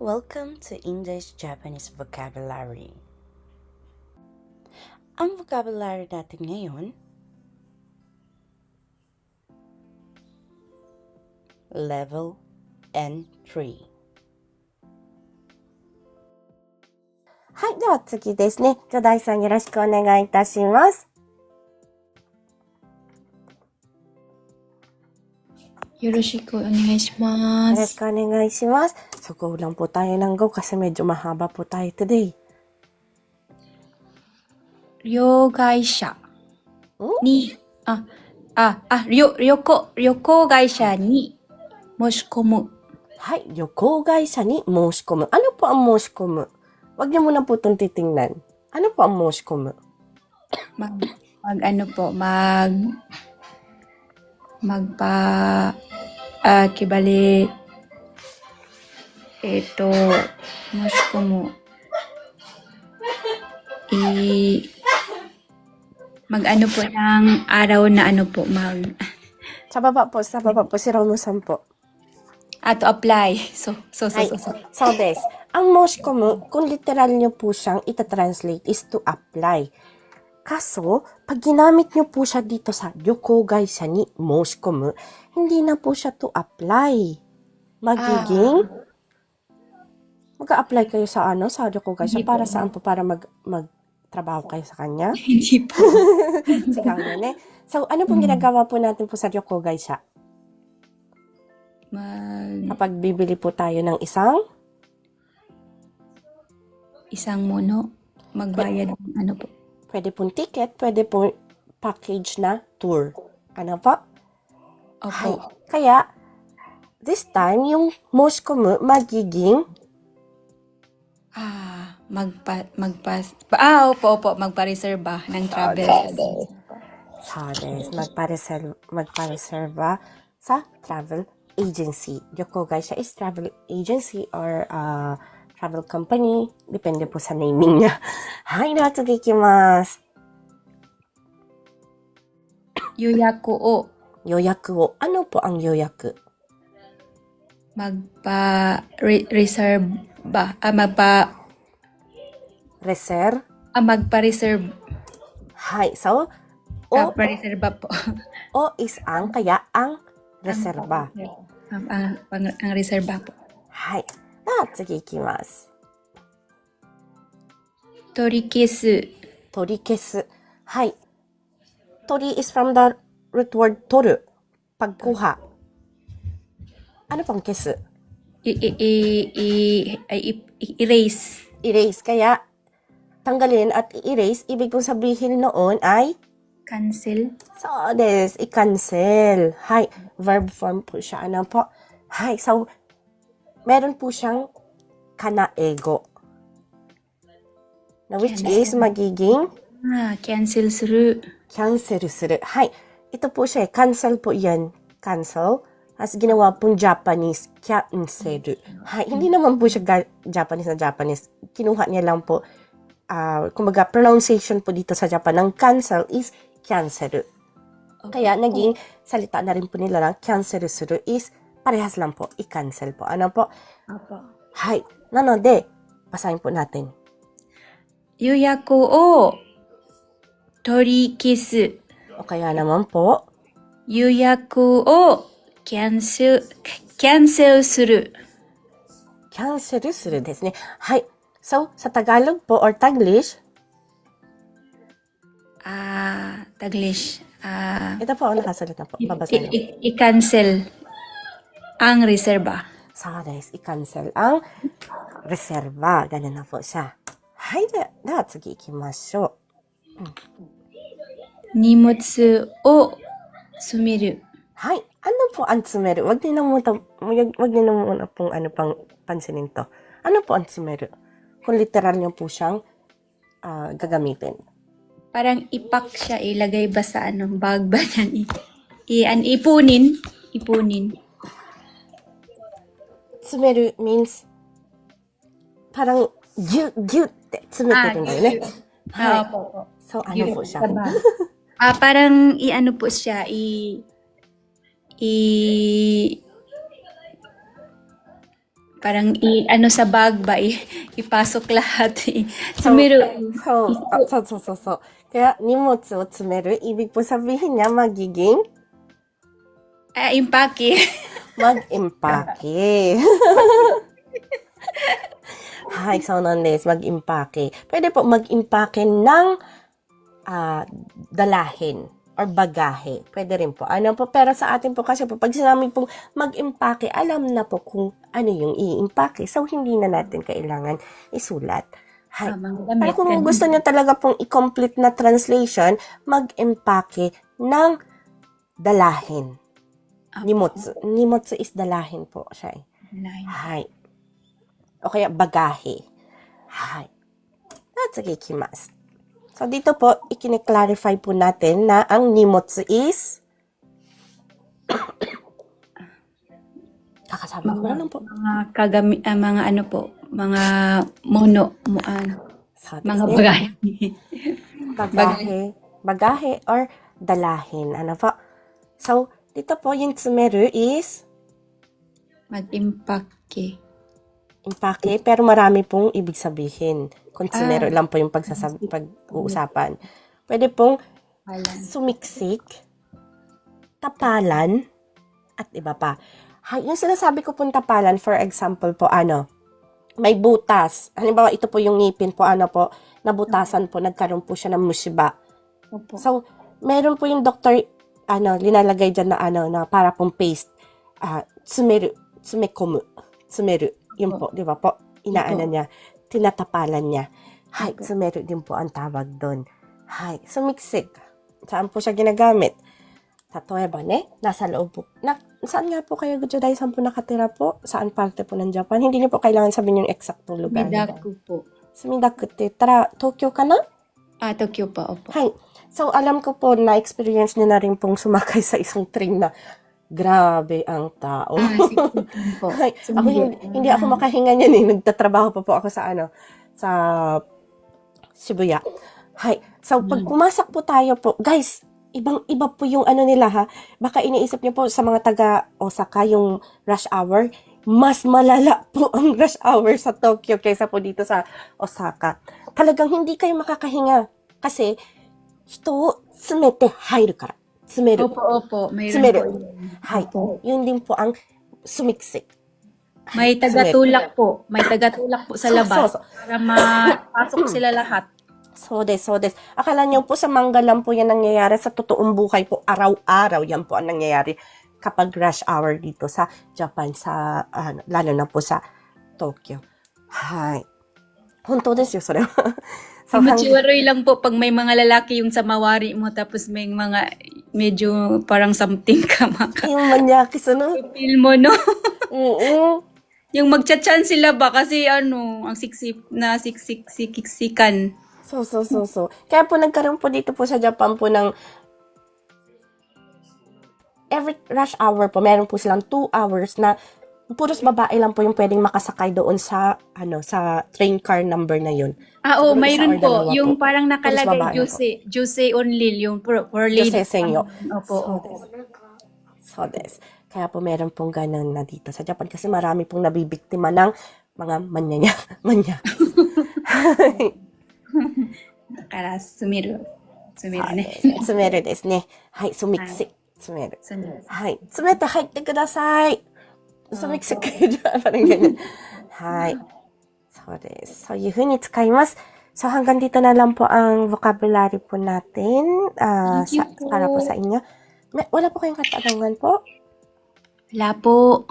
Welcome to English Japanese Vocabulary. Ang vocabulary natin ngayon, level N3. はい。では次ですね。巨大さんよろしくお願いいたします。 よろしくお願いしまよろしす。くお願いします。So, go lang po tayo ng go kasi medyo mahaba po tayo today. 両替者んに、あ、あ、あ、旅、旅行、旅行会社に申し込む。はい。旅行会社に申し込む。Ano po ang申し込む Wag niyo muna po itong titingnan. Ano po ang申し込む Mag, mag ano po, mag, magpa, uh, que vale esto más como i mag-ano po ng araw na ano po, ma'am. Sa baba po, sa baba po, si Romo Sampo. Ah, to apply. So, so, so, so. so. so this, ang most common, kung literal nyo po siyang itatranslate is to apply. Kaso, pag ginamit nyo po siya dito sa yokogai siya ni moshikomu, hindi na po siya to apply. Magiging, mag-a-apply kayo sa ano, sa yokogai siya. Po. Para saan po? Para mag, magtrabaho kayo sa kanya? Hindi po. Sigaw yun eh. So, ano pong ginagawa po natin po sa yokogai siya? Mag, Kapag bibili po tayo ng isang isang muno, magbayad ng ano po. Pwede pong ticket, pwede pong package na tour. Ano po? Ay, Opo. kaya, this time, yung Moskomu magiging Ah, magpa, magpa, ah, opo, opo, magpa-reserva ng travel. Sades, magpa-reserve, magpa-reserva sa travel agency. Yokogai siya is travel agency or uh, travel company. Depende po sa naming niya. Hai, na ikimasu. Yuyaku o Yoyaku o. Ano po ang yoyaku? magpa-reserve ba? Ah, magpa, Reserve? ah, magpa-reserve. Hai, so, o, pa-reserva po. o is ang, kaya ang reserva. ang, ang, ang, ang reserva po. はい。では次いきます。取り消す。取り消す。はい。取り is from the root word 取る。pagkuha. Ano pang 消す I, i, i, i, ay, i- i- erase. Erase. Kaya, tanggalin at i-erase, ibig pong sabihin noon ay, Cancel. so des, i-cancel. Hay. Verb form po siya. Ano po? Hay. So, meron po siyang kanaego. Na which cancel. is magiging ah, cancel suru. Cancel suru. Hi. Ito po siya. Eh. Cancel po yan. Cancel. As ginawa pong Japanese. Cancel. Hi. Hindi naman po siya Japanese na Japanese. Kinuha niya lang po. Uh, kumbaga, pronunciation po dito sa Japan ng cancel is cancel. Okay. Kaya naging salita na rin po nila ng cancel suru is parehas lang po, i-cancel po. Ano po? Opo. Hay. Nanode, basahin po natin. 予約を取り消す。 O kaya naman po, 予約をキャンセル、キャンセルする。キャンセルするですね。はい。So, sa Tagalog po or Taglish, あー、Taglish. Ah, ito po ang nakasalit na po. i- Babasahin ko. i- i-cancel ang reserba. Sana is i-cancel ang reserba. Ganun na po siya. Hay de, da, tsugi ikimasho. Nimotsu o sumiru. Hay, ano po ang sumeru? Wag niyo na muna, wag niyo na muna pong ano pang pansinin to. Ano po ang sumeru? Kung literal niyo po siyang uh, gagamitin. Parang ipak siya, ilagay ba sa ano, bag ba niyan? I, i, an, ipunin. Ipunin. Tsumeru means parang gyu, gyuって詰めてるんだよね。はい。 po, po. So, ano po siya? Ah, parang i-ano po siya, i... i... parang i, ano sa bag ba, i, ipasok lahat. I, sumiro, So, ah, so, so, so, so. Kaya, 荷物を詰める. Ibig po sabihin niya, magiging ah, impake. mag-impake. Hi, so nan des, mag-impake. Pwede po mag-impake ng ah, dalahin or bagahe. Pwede rin po. Ano po, pero sa atin po kasi po, pag sinabi pong mag-impake, alam na po kung ano yung i-impake. So, hindi na natin kailangan isulat. Hi. Ah, Pero kung gusto niyo talaga pong i-complete na translation, mag-impake ng dalahin. Ah, Nimotsu. Nimotsu is dalahin po siya. eh. Hai. O kaya bagahe. Hai. Natsugi ikimasu. So, dito po, ikine-clarify po natin na ang nimotsu is Kakasabi ko na lang po. Mga kagami, ah, mga ano po, mga mono, mo, ano, So, mga this is bagay. bagahe, bagahe or dalahin. Ano po? So, dito po yung tsumeru is Mag-impake. impake, pero marami pong ibig sabihin. Kung tsumeru Ah. lang po yung pagsasab- pag-uusapan. Pwede pong Alam. sumiksik, tapalan, at iba pa. Ha, yung sinasabi ko pong tapalan, for example po, ano, may butas. Halimbawa, ito po yung ngipin po, ano po, nabutasan po, nagkaroon po siya ng mushiba. Opo. So, meron po yung doctor, ano, linalagay dyan na ano, na para pong paste. Ah, uh, tsumeru, tsumekomu, tsumeru. Yun po, di ba po? Inaano niya, tinatapalan niya. Hai, okay. tsumeru din po ang tawag doon. Hai, sumiksik. Saan po siya ginagamit? Tatoeba ne, nasa loob po. Na, saan nga po kayo, Gujoday? Saan po nakatira po? Saan parte po ng Japan? Hindi niyo po kailangan sabihin yung eksaktong lugar. Midaku po. Sa tara, Tokyo ka na? Ah, Tokyo po, opo. Hai, So, alam ko po na experience niyo na rin pong sumakay sa isang train na grabe ang tao. Ah, po. Hi. Ako hindi, hindi ako makahinga niyan eh. Nagtatrabaho pa po ako sa ano, sa Shibuya. Hi. So, pag pumasok po tayo po, guys, ibang iba po yung ano nila ha. Baka iniisip niyo po sa mga taga Osaka yung rush hour, mas malala po ang rush hour sa Tokyo kaysa po dito sa Osaka. Talagang hindi kayo makakahinga kasi hito o tsumete hairu kara. Tsumeru. Opo, opo. Mayroon Tsumeru. po yun. Hi. Yun din po ang sumiksik. May tagatulak po. May tagatulak po sa So, labas. so, so. Para mapasok sila lahat. So des, so des. Akala niyo po sa manga lang po yan nangyayari. Sa totoong buhay po, araw-araw yan po ang nangyayari kapag rush hour dito sa Japan, sa, ano, lalo na po sa Tokyo. Hi. Honto desu yo, それは。 so, Machiwaroy lang po pag may mga lalaki yung sa mawari mo tapos may mga medyo parang something ka maka. yung manyakis, ano? Feel mo, no? Oo. yung magchat-chan sila ba kasi ano, ang siksik na siksik sikiksikan. So, so, so, so. Kaya po nagkaroon po dito po sa Japan po ng every rush hour po, meron po silang 2 hours na puros babae lang po yung pwedeng makasakay doon sa ano sa train car number na yun. Ah, oh, mayroon po. Yung parang nakalagay Jose, Jose only yung for, for ladies. Jose Senyo. Ah, opo. So, opo. So, this. Kaya po meron pong ganun na dito sa Japan kasi marami pong nabibiktima ng mga manyanya. Manya. Kara sumiru. Sumiru ne. Sumiru desu ne. Hai, sumiksi. Sumiru. Hai, sumeta, hai, te kudasai. シ。詰める。そうですはい。詰めて入ってください。スミクシ。parang ganyan. はい。そうです。そういう風に使います。So, hanggang dito na lang po ang vocabulary po natin ah, Thank you sa, po. para po sa inyo. May, wala po kayong katanungan po? Wala po.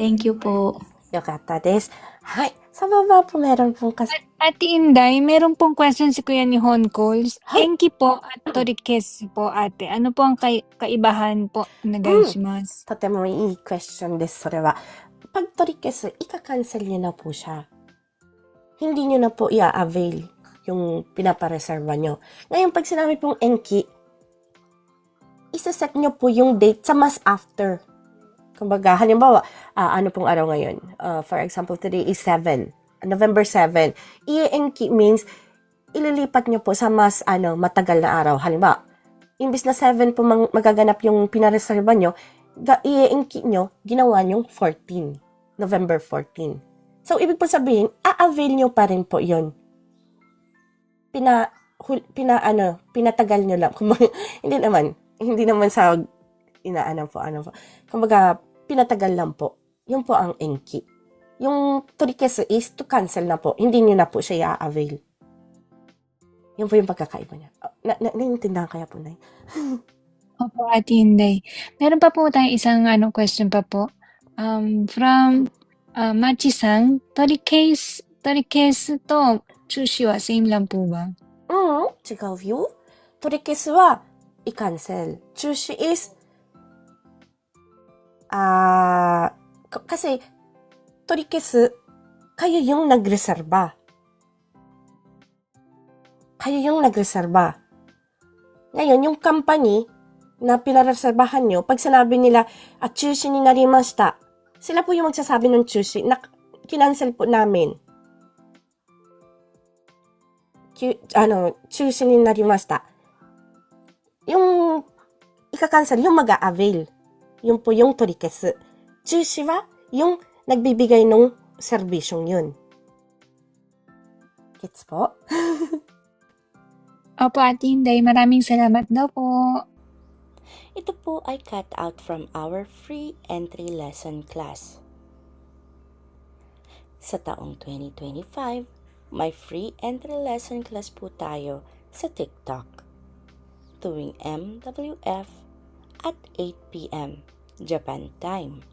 Thank you po. よかったです。はい。Sa baba po meron pong kas... Ate Inday, meron pong question si Kuya ni Hon Calls. Enki po at Torikes po ate. Ano po ang kai- kaibahan po? Nagaishimasu. とてもいいクエスチョンです、それは。pag torikes, ika-cancel nyo na po siya. Hindi nyo na po i-avail yung pinapareserva nyo. Ngayon, pag sinabi pong enki, isa-set nyo po yung date sa mas after. Kumbaga, halimbawa, ah, ano pong araw ngayon? Ah, for example, today is 7. November 7. I-enki means, ililipat nyo po sa mas ano, matagal na araw. Halimbawa, imbis na 7 po magaganap yung pinareserva nyo, i-enki nyo, ginawa nyong 14. November 14. So, ibig po sabihin, a-avail nyo pa rin po yun. Pina, hul- pina, ano, pinatagal nyo lang. Hindi naman, hindi naman sa, inaano po, ano po. Kumbaga, pinatagal lang po. Yun po ang enki Yung turikes is to cancel na po. Hindi nyo na po siya i-avail. Yun po yung pagkakaiba niya. Oh, Na, na, naiintindihan kaya po, Nay? Opo, Ate Inday. Meron pa po tayong isang ano, question pa po. Um, from uh, Machi-san, tori case, tori case to chushi wa same lang po ba? うん、違うよ。取り消すは、i-cancel. 中止 is, ah, k- kasi, 取り消す, kayo yung nagreserba. Kayo yung nagreserba. Ngayon, yung company na pinareserbahan nyo, pag sinabi nila, at chushi ni narimashita, sila po yung magsasabi ng chushi, na kinancel po namin. Ki- ano, 中止になりました。Yung ika-cancel, yung mag-a-avail. Yung po yung torikes. 中止はyung nagbibigay ng serbisyong yun. Gets po? Opo, Ate Inday. Maraming salamat daw po. Ito po ay cut out from our free entry lesson class. Sa taong 2025, may free entry lesson class po tayo sa TikTok tuwing MWF at 8pm Japan time.